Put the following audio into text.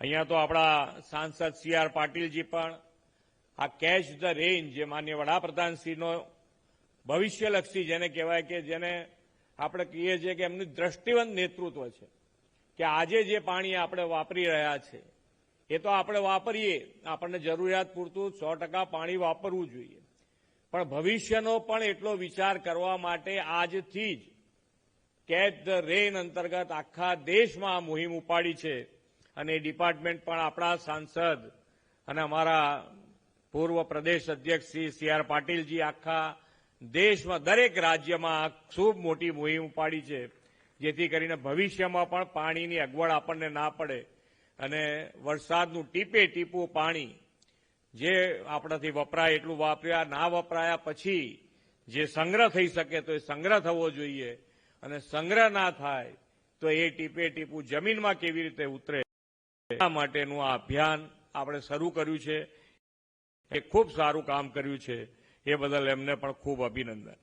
અહીંયા તો આપણા સાંસદ સી આર પાટીલજી પણ આ કેચ ધ રેઇન જે માન્ય વડાપ્રધાનશ્રીનો ભવિષ્યલક્ષી જેને કહેવાય કે જેને આપણે કહીએ છીએ કે એમનું દ્રષ્ટિવંત નેતૃત્વ છે, કે આજે જે પાણી આપણે વાપરી રહ્યા છે, એ તો આપણે વાપરીએ, આપણને જરૂરિયાત પૂરતું સો પાણી વાપરવું જોઈએ. પણ ભવિષ્યનો પણ એટલો વિચાર કરવા માટે આજથી જ કેચ ધ રેન અંતર્ગત આખા દેશમાં આ મુહિમ ઉપાડી છે. અને એ ડિપાર્ટમેન્ટ પણ આપણા સાંસદ અને અમારા પૂર્વ પ્રદેશ અધ્યક્ષ શ્રી સી આર પાટીલજી આખા દેશમાં, દરેક રાજ્યમાં ખૂબ મોટી મુહિમ ઉપાડી છે, જેથી કરીને ભવિષ્યમાં પણ પાણીની અગવડ આપણને ના પડે અને વરસાદનું ટીપે ટીપું પાણી જે આપણાથી વપરાય એટલું વાપર્યા, ના વપરાયા પછી જે સંગ્રહ થઈ શકે તો એ સંગ્રહ થવો જોઈએ અને સંગ્રહ ના થાય તો એ ટીપે ટીપું જમીનમાં કેવી રીતે ઉતરે. એના માટેનું આ અભિયાન આપણે શરૂ કર્યું છે. એ ખૂબ સારું કામ કર્યું છે. એ બદલ એમને પણ ખૂબ અભિનંદન.